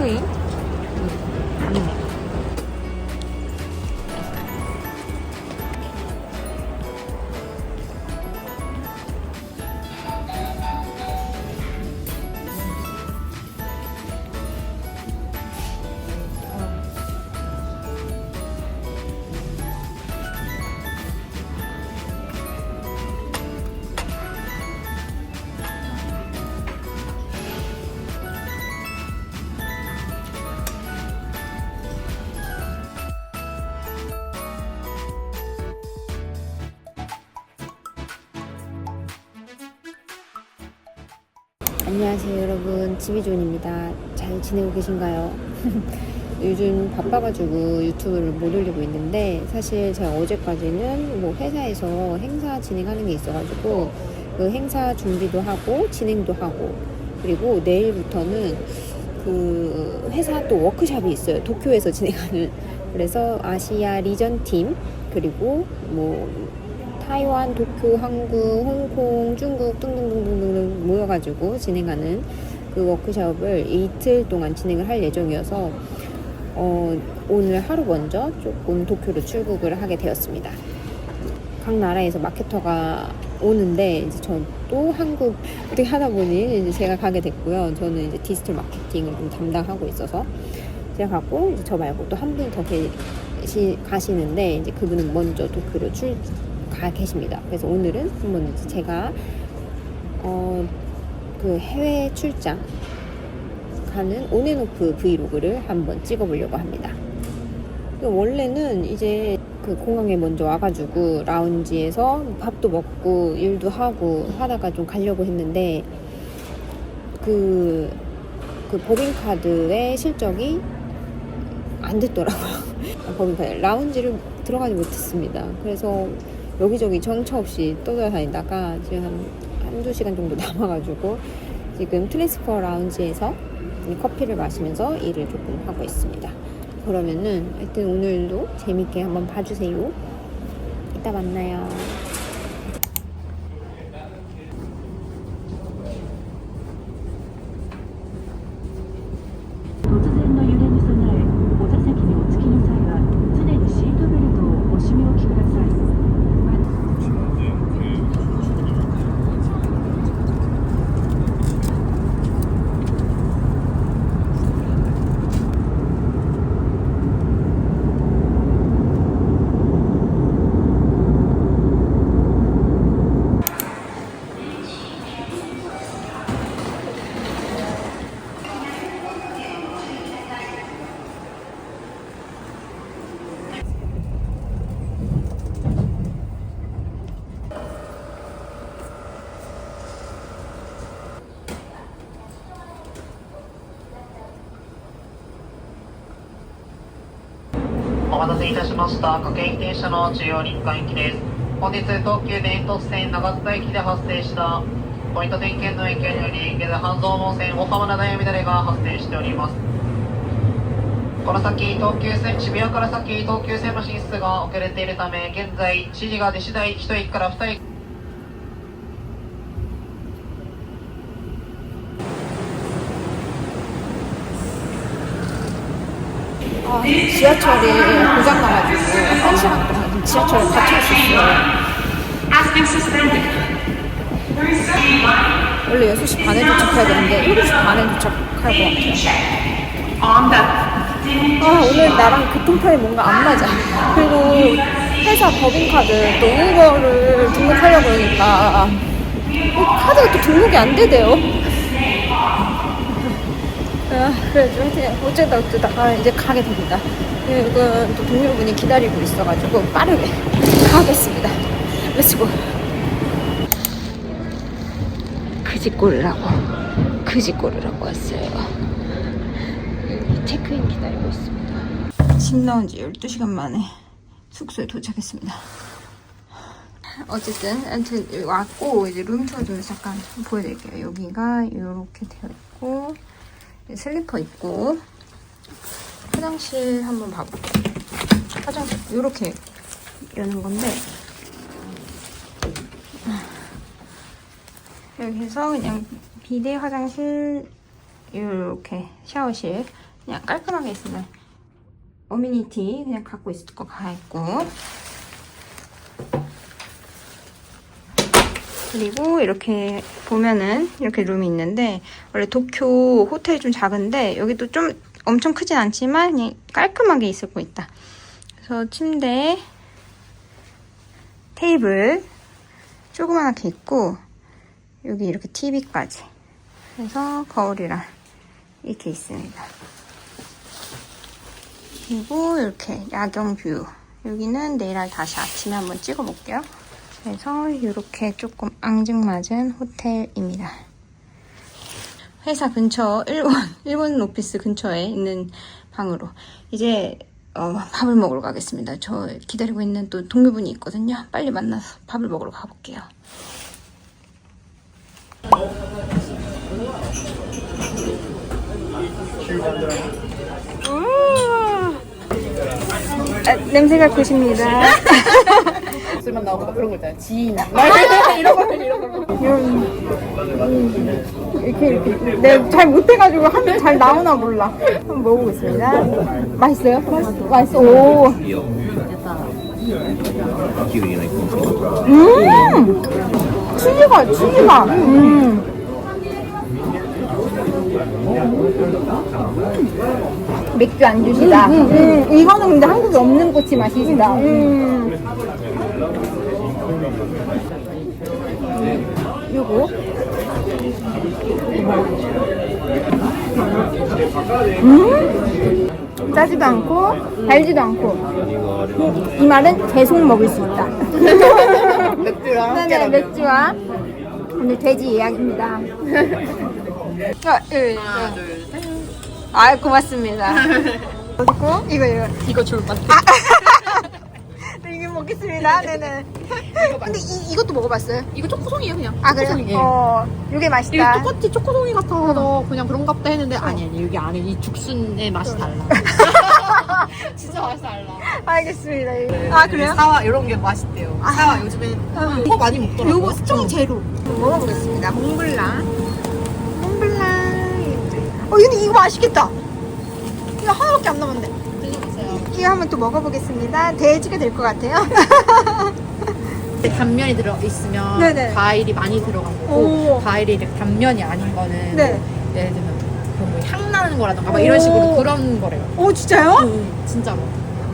체 안녕하세요 여러분. 지미존입니다. 잘 지내고 계신가요? 요즘 바빠가지고 유튜브를 못 올리고 있는데 사실 제가 어제까지는 뭐 회사에서 행사 진행하는 게 있어가지고 그 행사 준비도 하고 진행도 하고 그리고 내일부터는 그 회사 또 워크샵이 있어요. 도쿄에서 진행하는. 그래서 아시아 리전 팀 그리고 뭐 타이완, 도쿄, 한국, 홍콩, 중국 등등등등등 모여가지고 진행하는 그 워크숍을 이틀 동안 진행을 할 예정이어서 어, 오늘 하루 먼저 조금 도쿄로 출국을 하게 되었습니다. 각 나라에서 마케터가 오는데 이제 저도 한국 어떻게 하다 보니 이제 제가 가게 됐고요. 저는 이제 디지털 마케팅을 좀 담당하고 있어서 제가 갔고 이제 저 말고 또 한 분이 더 계시 가시는데 이제 그분은 먼저 도쿄로 출가 계십니다. 그래서 오늘은 한번 제가 어, 그 해외 출장 가는 온앤오프 브이로그를 한번 찍어보려고 합니다. 원래는 이제 그 공항에 먼저 와가지고 라운지에서 밥도 먹고 일도 하고 하다가 좀 가려고 했는데 그, 그 법인카드의 실적이 안 됐더라고요. 법인카드 라운지를 들어가지 못했습니다. 그래서 여기저기 정처 없이 떠돌아다니다가 지금 한 한두 시간 정도 남아가지고 지금 트랜스퍼 라운지에서 이 커피를 마시면서 일을 조금 하고 있습니다. 그러면은 하여튼 오늘도 재밌게 한번 봐주세요. 이따 만나요. 待たせいたしました。各駅停車の中央林間駅です。本日、東急電突線長津田駅で発生したポイント点検の影響により、現在半蔵門線大浜灘や乱れが発生しております。この先、東急線、渋谷から先、東急線の進出が遅れているため、現在、指示が出次第、1駅から2駅 지하철이 고장 나가지고 한 시간 동안 지하철에 갇혀 있었어요. 원래 6시 반에 도착해야 되는데 7시 반에 도착할 것 같아요. 아, 오늘 나랑 교통편이 뭔가 안 맞아. 그리고 회사 법인카드 또 우버를 등록하려고 그러니까 이 카드가 또 등록이 안 되대요. 아, 그래가지고 하여튼 어쩌다 어쩌다가 이제 가게 됩니다. 그리고 또 동료분이 기다리고 있어가지고 빠르게 가겠습니다. 렛츠고. 그지꼬르라고 그지꼬르라고 왔어요. 여기 체크인 기다리고 있습니다. 집 나온 지 12시간 만에 숙소에 도착했습니다. 어쨌든 아무튼 왔고 이제 룸투어 좀 잠깐 보여드릴게요. 여기가 이렇게 되어 있고 슬리퍼 있고 화장실 한번 봐볼게요. 화장실 이렇게 여는 건데 여기서 그냥 비대 화장실 이렇게 샤워실 그냥 깔끔하게 있습니다. 어미니티 그냥 갖고 있을 거 가있고 그리고 이렇게 보면은 이렇게 룸이 있는데 원래 도쿄 호텔이 좀 작은데 여기도 좀 엄청 크진 않지만 깔끔하게 있을 거 있다. 그래서 침대, 테이블 조그맣게 있고 여기 이렇게 TV까지 그래서 거울이랑 이렇게 있습니다. 그리고 이렇게 야경 뷰 여기는 내일 다시 아침에 한번 찍어 볼게요. 그래서 이렇게 조금 앙증맞은 호텔입니다. 회사 근처 일본 일본 오피스 근처에 있는 방으로 이제 어, 밥을 먹으러 가겠습니다. 저 기다리고 있는 또 동료분이 있거든요. 빨리 만나서 밥을 먹으러 가볼게요. 아, 냄새가 입니다. 술만 나오고 막 그런 거 있잖아. 지인. 이렇게 이렇게 내가 잘 못해가지고 하면 잘 나오나 몰라. 한번 먹어보겠습니다. 맛있어요? 맛있어. 오. 음. 치즈가 치즈가. 음. 맥주 안 주시다. 음, 이거는 근데 한국에 없는 꼬치 맛이시다. 음. 짜지도 않고 달지도 않고 이, 이 말은 계속 먹을 수 있다. 맥주랑 네네 함께라면. 맥주와 오늘 돼지 예약입니다. 아, 예, 예. 하나, 둘, 셋. 아 고맙습니다. 그리고 이거 이거 이거 좋을 것 아, 같아. 네, 이거 먹겠습니다. 네네. 근데 이, 이것도 먹어봤어요? 이거 초코송이에요, 그냥. 아 그래요? 초코송이, 예. 어 이게 이게 맛있다. 똑같이 초코송이 같아서 그냥 그런가 보다 했는데 아니 아니 여기 안에 이 죽순의 맛이 달라. 진짜 맛이 달라. 알겠습니다. 아 그래요? 사와 이런 게 맛있대요. 사와 요즘에 이거 많이 먹더라고요. 요거 수정 제로 먹어보겠습니다. 몽블랑. 몽블랑. 어, 근데 이거 맛있겠다. 이거 하나밖에 안 남았네. 드셔보세요. 이거 한번 또 먹어보겠습니다. 돼지가 될것 같아요. 단면이 들어 있으면 네네. 과일이 많이 들어간 오. 거고 과일이 이렇게 단면이 아닌 거는 네. 뭐 예를 들면 향 나는 거라던가 막 이런 오. 식으로 그런 거래요. 오, 진짜요? 음, 진짜로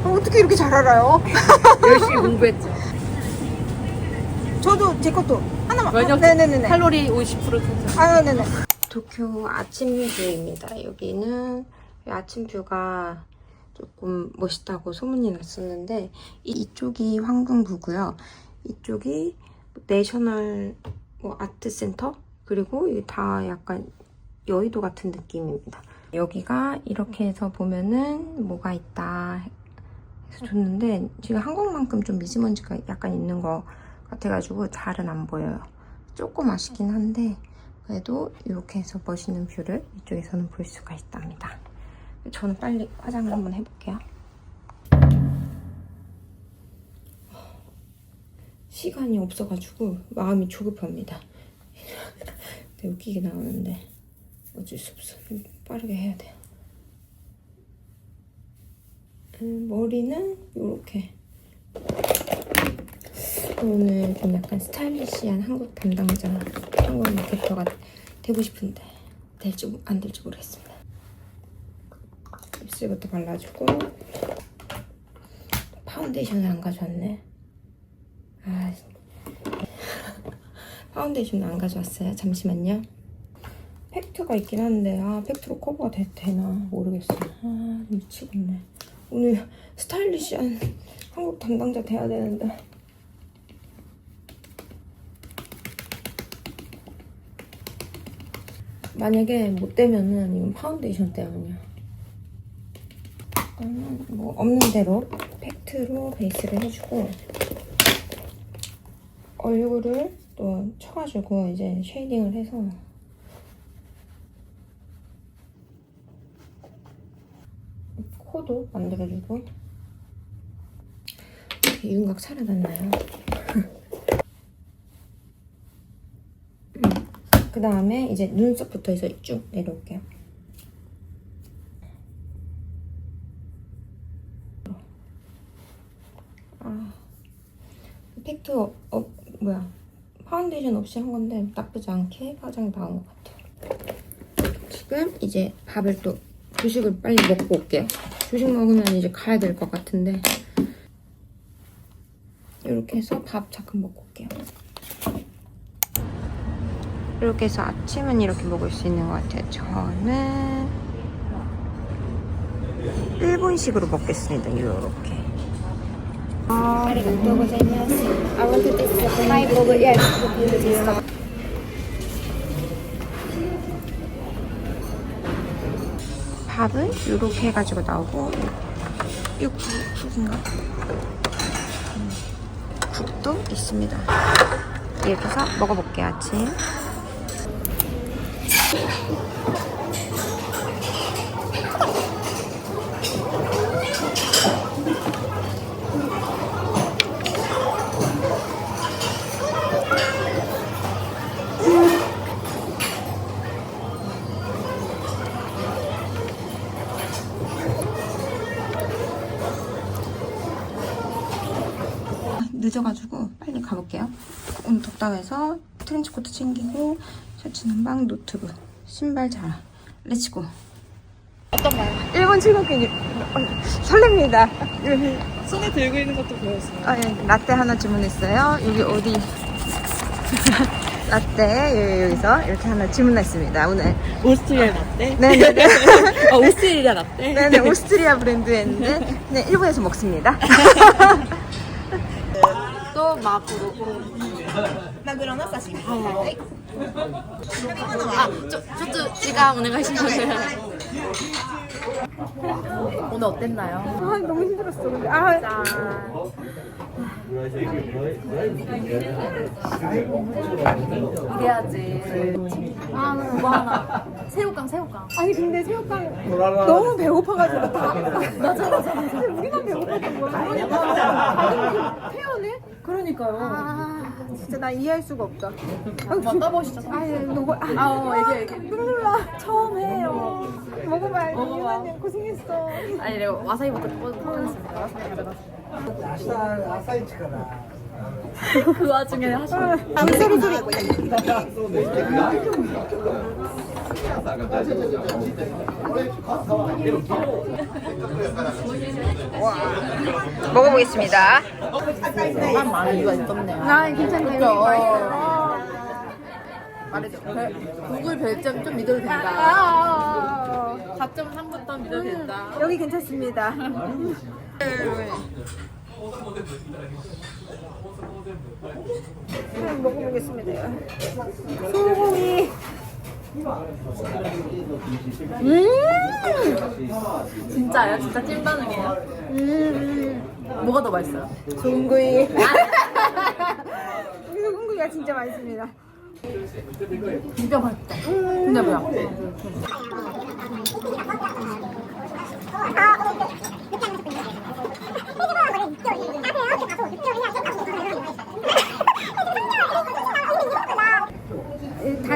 어, 어떻게 이렇게 잘 알아요? 열심히 공부했죠. 저도 제 것도 하나만. 왜냐면 네네네네. 칼로리 50% 통증. 아, 네네. 도쿄 아침 뷰입니다. 여기는 아침 뷰가 조금 멋있다고 소문이 났었는데 이- 이쪽이 황궁부고요. 이쪽이 내셔널 뭐 아트 센터 그리고 이게 다 약간 여의도 같은 느낌입니다. 여기가 이렇게 해서 보면은 뭐가 있다 해서 줬는데 지금 한국만큼 좀 미세먼지가 약간 있는 것 같아가지고 잘은 안 보여요. 조금 아쉽긴 한데 그래도 이렇게 해서 멋있는 뷰를 이쪽에서는 볼 수가 있답니다. 저는 빨리 화장을 한번 해볼게요. 시간이 없어가지고 마음이 조급합니다. 되게 웃기게 나오는데 어쩔 수 없어. 빠르게 해야 돼요. 음, 머리는 이렇게 오늘 좀 약간 스타일리시한 한국 담당자 한국 마케터가 되고 싶은데 될지 안 될지 모르겠습니다. 입술부터 발라주고 파운데이션을 안 가져왔네. 아 파운데이션 안 가져왔어요. 잠시만요. 팩트가 있긴 한데 아 팩트로 커버가 되, 되나 모르겠어. 아 미치겠네. 오늘 스타일리시한 한국 담당자 돼야 되는데. 만약에 못 되면은 이건 파운데이션 때문이야. 음, 뭐 없는 대로 팩트로 베이스를 해주고 얼굴을 또 쳐가지고 이제 쉐이딩을 해서 포도 만들어주고 이렇게 윤곽 차려놨나요? 음. 그 다음에 이제 눈썹부터 해서 쭉 내려올게요. 아, 팩트 어, 어, 뭐야 파운데이션 없이 한 건데 나쁘지 않게 화장이 나온 것 같아요. 지금 이제 밥을 또 조식을 빨리 먹고 올게요. 조식 먹으면 이제 가야 될 것 같은데 이렇게 해서 밥 잠깐 먹고 올게요. 이렇게 해서 아침은 이렇게 먹을 수 있는 것 같아요. 저는 일본식으로 먹겠습니다. 이렇게. 아, arigatou 밥은 이렇게 해가지고 나오고 이 국, 국인가? 음, 국도 있습니다. 이렇게 해서 먹어볼게요, 아침. 늦어가지고 빨리 가볼게요. 오늘 해서 트렌치코트 챙기고 셔츠는 막 노트북, 신발 자라. 렛츠고. 어떤 말? 일본 출국기니 설렙니다. 손에 들고 있는 것도 보였어요. 아, 예. 라떼 하나 주문했어요. 여기 어디? 라떼 여기, 여기서 이렇게 하나 주문했습니다. 오늘. 오스트리아 라떼? 네네네. 아, 오스트리아 라떼? 네네 오스트리아 브랜드였는데 네 일본에서 먹습니다. 또 마구로. 아, 오늘 어땠나요? 아 너무 힘들었어. 근데 아 이래야지. 아, 뭐 하나. 새우깡, 새우깡. 아니 근데 새우깡 너무 배고파가지고 다 맞아 맞아 맞아. 우리만 배고팠던 거야. 그러니까 태연해? 그러니까요. 아 진짜 나 이해할 수가 없다. 한번 떠보시죠. 아 너무 아, 아, 어, 얘기해, 얘기해. 나. 처음 해요. 먹어봐. 이만님 고생했어. 아니, 내가 와사비부터 뽑아냈습니다. 와사비 가져가서. 그 와중에 하시는 아 소리 소리. 먹어보겠습니다. 아 괜찮네요. 맛있어요. 말해줘. 별, 구글 별점 좀 믿어도 된다. 아, 4.3부터 믿어도 된다. 여기 괜찮습니다. 한번 먹어보겠습니다. 소고기. 음, 진짜요? 진짜 찐 반응이에요? 음, 뭐가 더 맛있어요? 소고기. 소고기가 진짜 맛있습니다. 진짜 맛있다. 근데 뭐야?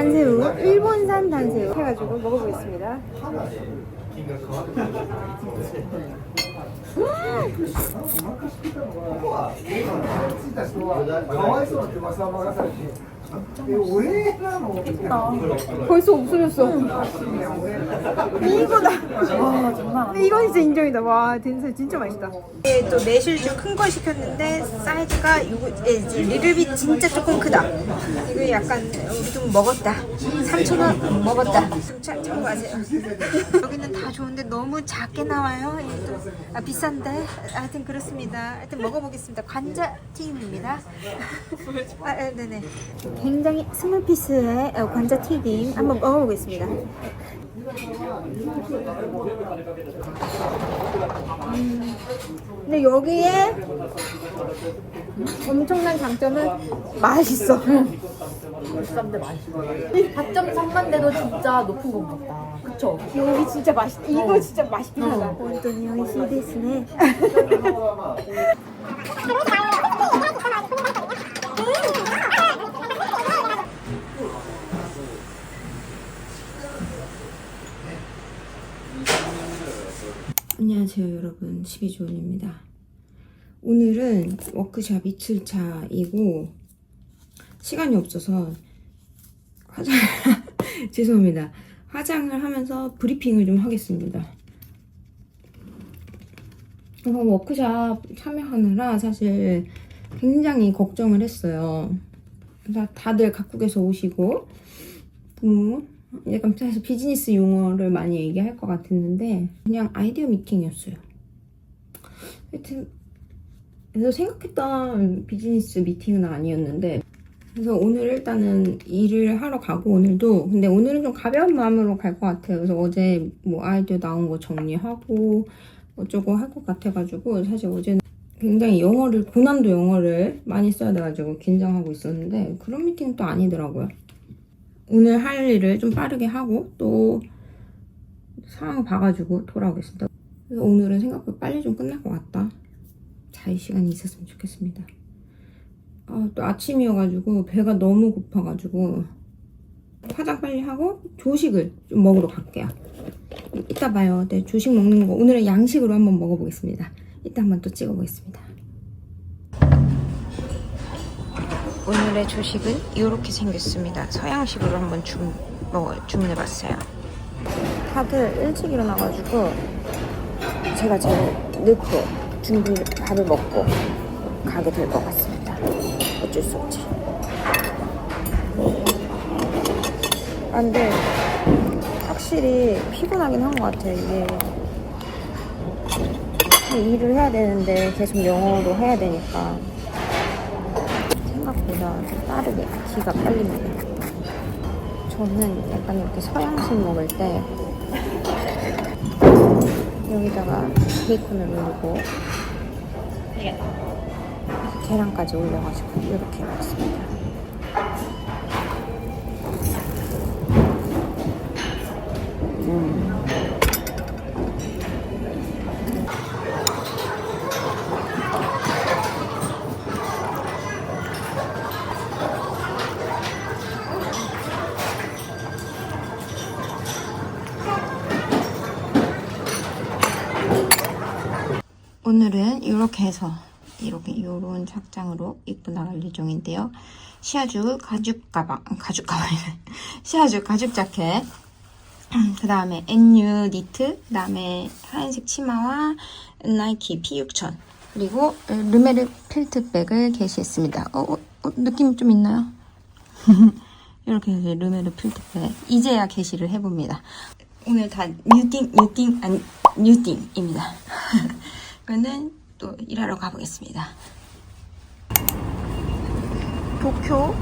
단새우, 일본산 단새우 해가지고 먹어보겠습니다. 벌써 없어졌어. 이거다. 와, 정말. 이건 진짜 인정이다. 와, 된살 진짜 맛있다. 예, 또 매실주 큰거 시켰는데 사이즈가 이거 예, 리들빛 진짜 조금 크다. 이거 약간 우리 좀 먹었다. 3천 원 먹었다. 참 참고하세요. 여기는 다 좋은데 너무 작게 나와요. 이게 또 아, 비싼데 하여튼 그렇습니다. 하여튼 먹어보겠습니다. 관자 튀김입니다. 아, 아, 네네. 굉장히 스몰 피스의 어, 관자 튀김 한번 먹어보겠습니다. 근데 여기에 엄청난 장점은 맛있어. 비싼데 맛있어. 4.3만 대도 진짜 높은 것 같다. 그쵸? 여기 진짜 맛있. 이거 진짜 맛있긴 하다. 완전히 오이시 데스네. 안녕하세요 여러분 12조원입니다 오늘은 워크샵 이틀차이고 시간이 없어서 화장 죄송합니다. 화장을 하면서 브리핑을 좀 하겠습니다. 어, 워크샵 참여하느라 사실 굉장히 걱정을 했어요. 다들 각국에서 오시고 뭐 약간 사실 비즈니스 용어를 많이 얘기할 것 같았는데 그냥 아이디어 미팅이었어요. 하여튼 그래서 생각했던 비즈니스 미팅은 아니었는데 그래서 오늘 일단은 일을 하러 가고 오늘도 근데 오늘은 좀 가벼운 마음으로 갈 것 같아요. 그래서 어제 뭐 아이디어 나온 거 정리하고 어쩌고 할 것 같아가지고 사실 어제는 굉장히 영어를 고난도 영어를 많이 써야 돼가지고 긴장하고 있었는데 그런 미팅은 또 아니더라고요. 오늘 할 일을 좀 빠르게 하고 또 상황 봐가지고 돌아오겠습니다. 그래서 오늘은 생각보다 빨리 좀 끝날 것 같다. 자유 시간이 있었으면 좋겠습니다. 아, 또 아침이어가지고 배가 너무 고파가지고 화장 빨리 하고 조식을 좀 먹으러 갈게요. 이따 봐요. 네, 조식 먹는 거 오늘은 양식으로 한번 먹어보겠습니다. 이따 한번 또 찍어보겠습니다. 오늘의 조식은 이렇게 생겼습니다. 서양식으로 한번 주, 먹어, 주문해봤어요. 다들 일찍 일어나가지고 제가 제일 늦게 준비 밥을 먹고 가게 될 것 같습니다. 어쩔 수 없지. 아, 근데 확실히 피곤하긴 한 것 같아요. 이게 일을 해야 되는데 계속 영어로 해야 되니까 빠르게 기가 빨립니다. 저는 약간 이렇게 서양식 먹을 때 여기다가 베이컨을 올리고 계란까지 올려가지고 이렇게 먹습니다. 오늘은 이렇게 해서 이렇게 이런 착장으로 입고 나갈 예정인데요. 시아주 가죽 가방, 가죽 가방이네. 시아주 가죽 자켓. 그 다음에 NU 니트, 그 다음에 하얀색 치마와 나이키 P6000 그리고 르메르 필트백을 게시했습니다. 어, 어, 어, 느낌 좀 있나요? 이렇게 해서 르메르 필트백 이제야 게시를 해봅니다. 오늘 다 뉴팅, 뉴팅, 아니 뉴팅입니다. 그러면 또 일하러 가보겠습니다. 도쿄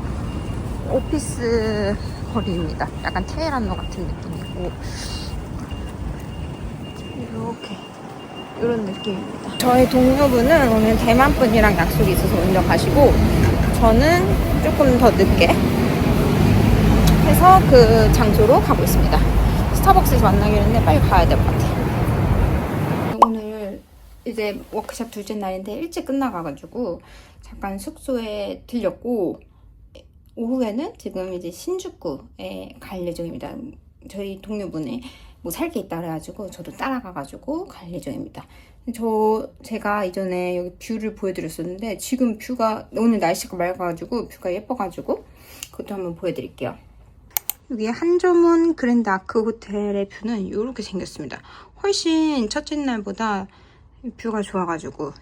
오피스 거리입니다. 약간 테헤란로 같은 느낌이고 이렇게 이런 느낌입니다. 저희 동료분은 오늘 대만 분이랑 약속이 있어서 먼저 가시고 저는 조금 더 늦게 해서 그 장소로 가고 있습니다. 스타벅스에서 만나기로 했는데 빨리 가야 될 것 같아요. 이제 워크샵 둘째 날인데 일찍 끝나가가지고 잠깐 숙소에 들렸고 오후에는 지금 이제 신주쿠에 갈 예정입니다. 저희 동료분이 뭐 살 게 있다 그래가지고 저도 따라가가지고 갈 예정입니다. 저 제가 이전에 여기 뷰를 보여드렸었는데 지금 뷰가 오늘 날씨가 맑아가지고 뷰가 예뻐가지고 그것도 한번 보여드릴게요. 여기 한조문 그랜드 아크 호텔의 뷰는 이렇게 생겼습니다. 훨씬 첫째 날보다 뷰가 좋아가지고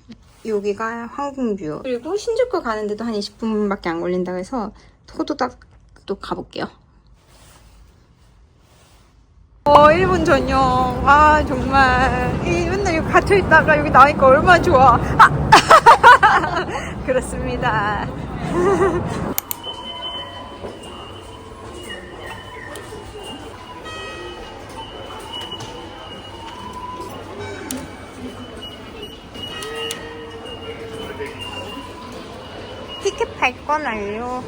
여기가 황궁뷰 그리고 신주쿠 가는데도 한 20분밖에 안 걸린다고 해서 토도닥 또 가볼게요. 어, 일본 전용. 아, 정말. 이 맨날 여기 갇혀있다가 여기 나오니까 얼마나 좋아. 아! 그렇습니다. 완료.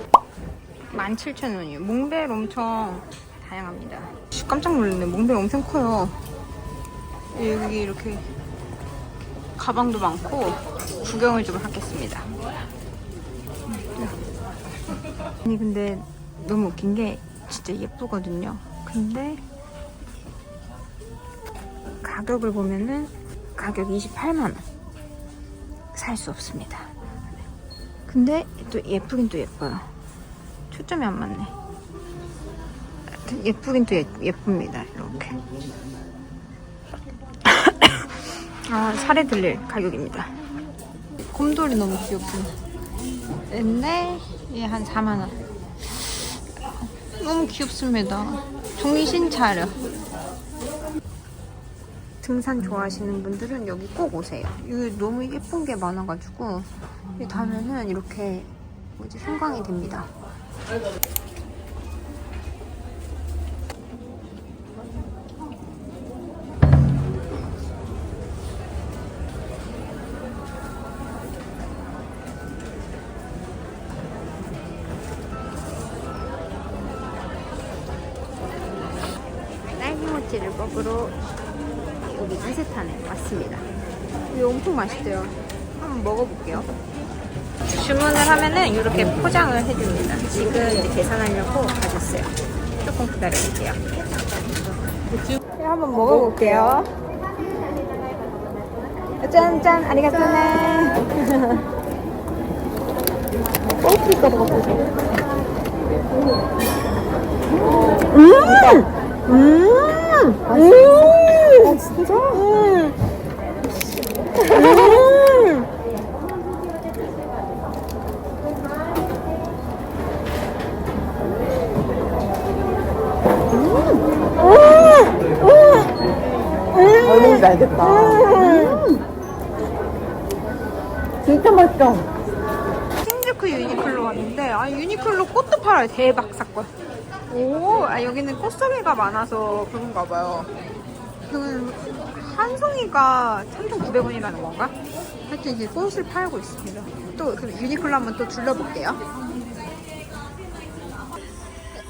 17,000원이에요. 몽벨 엄청 다양합니다. 씨, 깜짝 놀랐네. 몽벨 엄청 커요. 여기 이렇게 가방도 많고 구경을 좀 하겠습니다. 아니 근데 너무 웃긴 게 진짜 예쁘거든요. 근데 가격을 보면은 가격 28만 원. 살 수 없습니다. 근데 또 예쁘긴 또 예뻐요. 초점이 안 맞네. 예쁘긴 또 예, 예쁩니다. 이렇게. 아, 살에 들릴 가격입니다. 곰돌이 너무 귀엽습니다. 근데 얘 한 4만 원. 너무 귀엽습니다. 정신 차려. 등산 좋아하시는 분들은 여기 꼭 오세요. 여기 너무 예쁜 게 많아가지고 여기 가면은 이렇게 뭐지 생광이 됩니다. 딸기모찌를 먹으러 여기 이세탄에 왔습니다. 이게 엄청 맛있대요. 주문을 하면은 이렇게 포장을 해줍니다. 지금 이제 계산하려고 가졌어요. 조금 기다려볼게요. 네, 한번 먹어볼게요. 짠짠, 아리가또네. 뻥튀기가 먹어보세요. 음! 음! 음! 아, 진짜? 음! 음! 알겠다. 진짜 맛있어. 신주쿠 유니클로 왔는데 아 유니클로 꽃도 팔아요. 대박 사건. 오 아, 여기는 꽃송이가 많아서 그런가 봐요. 그 한 송이가 3,900원이라는 건가? 하여튼 이제 꽃을 팔고 있습니다. 또그 유니클로 한번 또 둘러볼게요.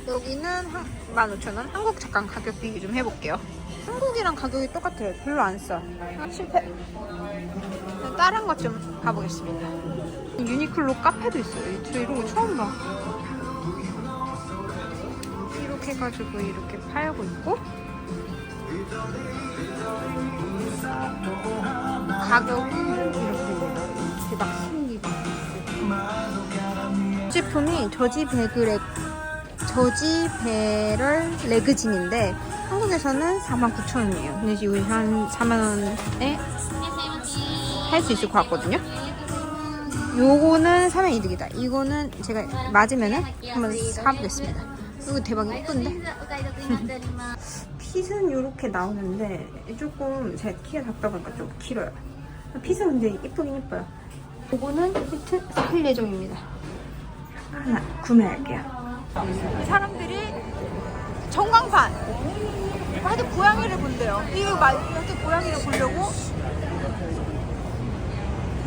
여기는 한 15,000원? 한국 잠깐 가격 비교 좀 해볼게요 한국이랑 가격이 똑같아요. 별로 안싸. 아, 실패. 다른 것 좀 가보겠습니다. 유니클로 카페도 있어요. 저 이런 거 처음 봐. 이렇게 해가지고 이렇게 팔고 있고. 가격은 이렇게 대박 신기가 제품이 저지 배그렉 저지 배럴 레그진인데 한국에서는 49,000원이에요. 근데 지금 한 4만원에 할 수 있을 것 같거든요. 요거는 사면 이득이다. 이거는 제가 맞으면은 한번 사보겠습니다. 이거 대박 예쁜데? 핏은 이렇게 나오는데 조금 제 키가 작다 보니까 좀 길어요. 핏은 근데 예쁘긴 예뻐요. 요거는 히트 살 예정입니다. 하나 구매할게요. 사람들이 전광판 하여튼 고양이를 본대요. 이거 말 하여튼 고양이를 보려고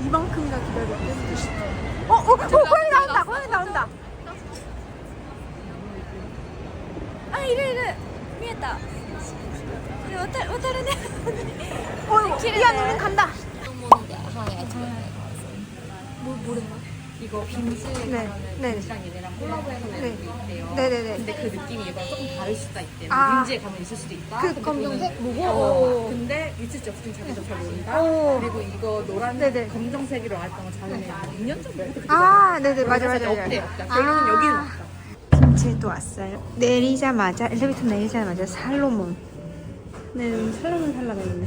이만큼이나 기다렸대. 어, 어, 어, 고양이 나온다, 고양이 나온다. あいるいる見えたで渡る渡るね 어, 미안, 우린 간다. 뭐 뭐래요? 이거 빈즈 네, 네, 랑 얘네랑 콜라보해서 네. 내는 게 있대요. 네, 네, 네. 근데 그 느낌이 얘가 조금 다를 수가 있대요. 아. 빈즈에 가면 있을 수도 있다. 그 근데 검정색 그거는- 뭐고? 어, 오. 근데 위치 적중 자기도 잘 모른다. 오. 그리고 이거 노란 네네. 검정색으로 나왔던 거 자기네 2년 정도. 아, 네네, 맞아, 맞아, 맞아. 없대 없다. 결국은 여기는 없다. 김치도 왔어요. 내리자마자 엘리베이터 내리자마자 살로몬. 네, 살로몬 살라고 했네.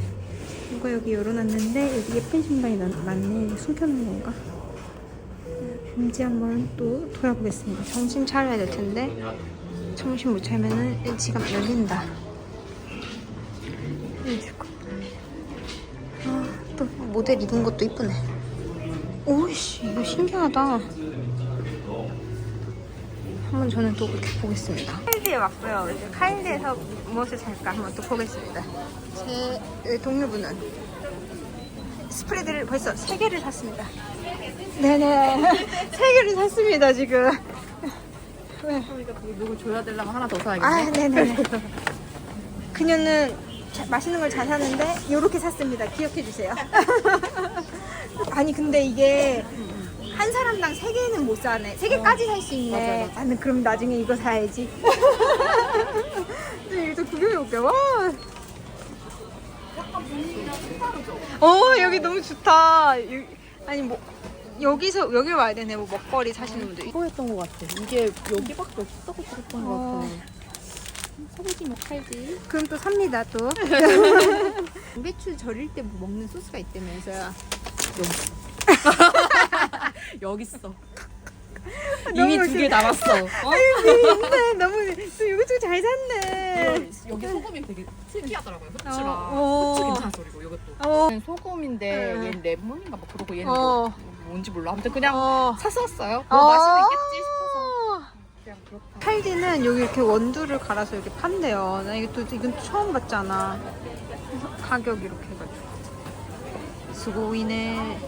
이거 여기 열어놨는데 여기 예쁜 신발이 많- 많네. 숨겨놓은 건가? 김치 한번 또 돌아보겠습니다. 정신 차려야 될 텐데 정신 못 차리면은 지갑 열린다. 아, 또 모델 입은 것도 이쁘네. 오이씨, 이거 신기하다. 한번 저는 또 그렇게 보겠습니다. 카일리에 왔고요. 이제 카일리에서 무엇을 살까 한번 또 보겠습니다. 제 동료분은 스프레드를 벌써 세 개를 샀습니다. 네네. 세 개를 샀습니다, 지금. 왜? 그러니까 누구 줘야 되려면 하나 더 사야겠네. 아, 네네네. 그녀는 자- 맛있는 걸 잘 사는데 이렇게 샀습니다. 기억해 주세요. 아니 근데 이게 한 사람당 세 개는 못 사네. 세 개까지 살 수 있네. 나는 그럼 나중에 이거 사야지. 이거 또 구경해 볼게요. 와. 어 여기 너무 좋다. 아니 뭐 여기서 여기 와야 되네. 뭐 먹거리 사시는 분들. 이거였던 것 같아. 이게 여기밖에 없다고 들었던 것 어. 같아. 소고기 뭐 팔지? 그럼 또 삽니다 또. 배추 절일 때 뭐 먹는 소스가 있다면서요. 여기 있어. 너무 이미 두개 남았어. 어? 네, 너무 또 이거 좀 잘 샀네. 여기 소금이 되게 특이하더라고요. 후추랑. 어. 후추 괜찮았어 그리고 이것도. 어. 소금인데 응. 얘는 레몬인가 뭐 그러고 얘는 어. 뭐 뭔지 몰라. 아무튼 그냥 어. 샀었어요. 뭐 어. 맛있는 있겠지 싶어서 그냥 그렇다. 팔디는 여기 이렇게 원두를 갈아서 이렇게 판대요. 나 이거 또 이건 또 처음 봤잖아. 그래서 가격 이렇게 해가지고. 수고이네.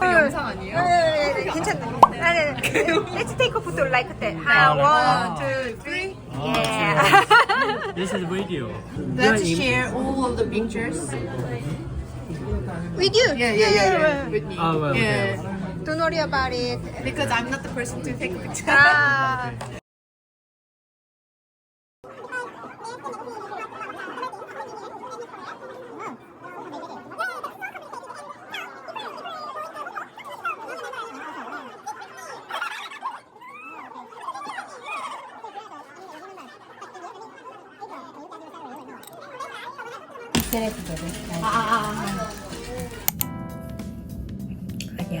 영상 아니에요? 네, 괜찮네. 네, Let's take a photo like that. 아, one, two, three. Yeah. This is video. Let's share all of the pictures. With you. Yeah, yeah, yeah, yeah. With me. Oh, well, okay. yeah. Don't worry about it. Because I'm not the person to take a picture. 아. Ah.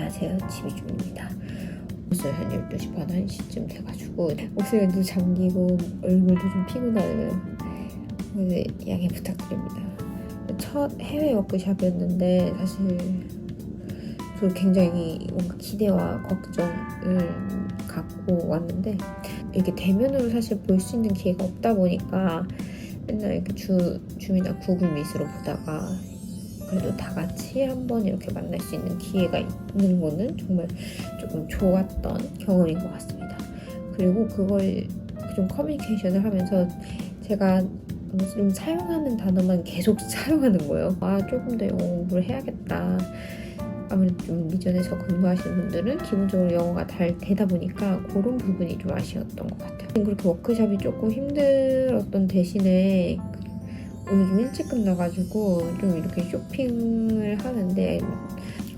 안녕하세요. 지미준입니다. 옷을 한 12시 반 1시쯤 돼가지고 목소리도 잠기고 얼굴도 좀 피곤하네요 오늘 양해 부탁드립니다. 첫 해외 워크샵이었는데 사실 저 굉장히 뭔가 기대와 걱정을 갖고 왔는데 이렇게 대면으로 사실 볼 수 있는 기회가 없다 보니까 맨날 이렇게 주, 줌이나 구글 미스로 보다가 그래도 다 같이 한번 이렇게 만날 수 있는 기회가 있는 거는 정말 조금 좋았던 경험인 것 같습니다. 그리고 그걸 좀 커뮤니케이션을 하면서 제가 좀 사용하는 단어만 계속 사용하는 거예요. 아, 조금 더 영어 공부를 해야겠다. 아무래도 좀 미전에서 근무하시는 분들은 기본적으로 영어가 잘 되다 보니까 그런 부분이 좀 아쉬웠던 것 같아요. 그렇게 워크샵이 조금 힘들었던 대신에 오늘 좀 일찍 끝나가지고 좀 이렇게 쇼핑을 하는데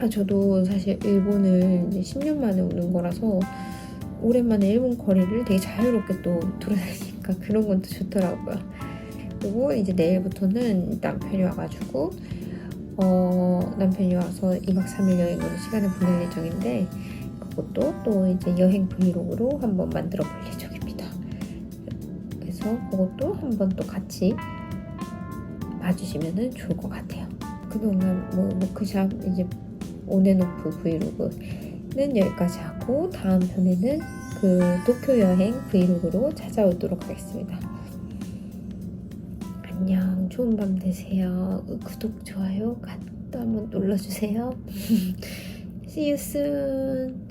아 저도 사실 일본을 이제 10년 만에 오는 거라서 오랜만에 일본 거리를 되게 자유롭게 또 돌아다니니까 그런 건 또 좋더라고요. 그리고 이제 내일부터는 남편이 와가지고 어, 남편이 와서 2박 3일 여행으로 시간을 보낼 예정인데 그것도 또 이제 여행 브이로그로 한번 만들어 볼 예정입니다. 그래서 그것도 한번 또 같이 봐주시면 좋을 것 같아요. 그동안 뭐 워크샵 이제 온앤오프 브이로그는 여기까지 하고 다음 편에는 그 도쿄 여행 브이로그로 찾아오도록 하겠습니다. 안녕, 좋은 밤 되세요. 구독, 좋아요 또 한번 눌러주세요. See you soon.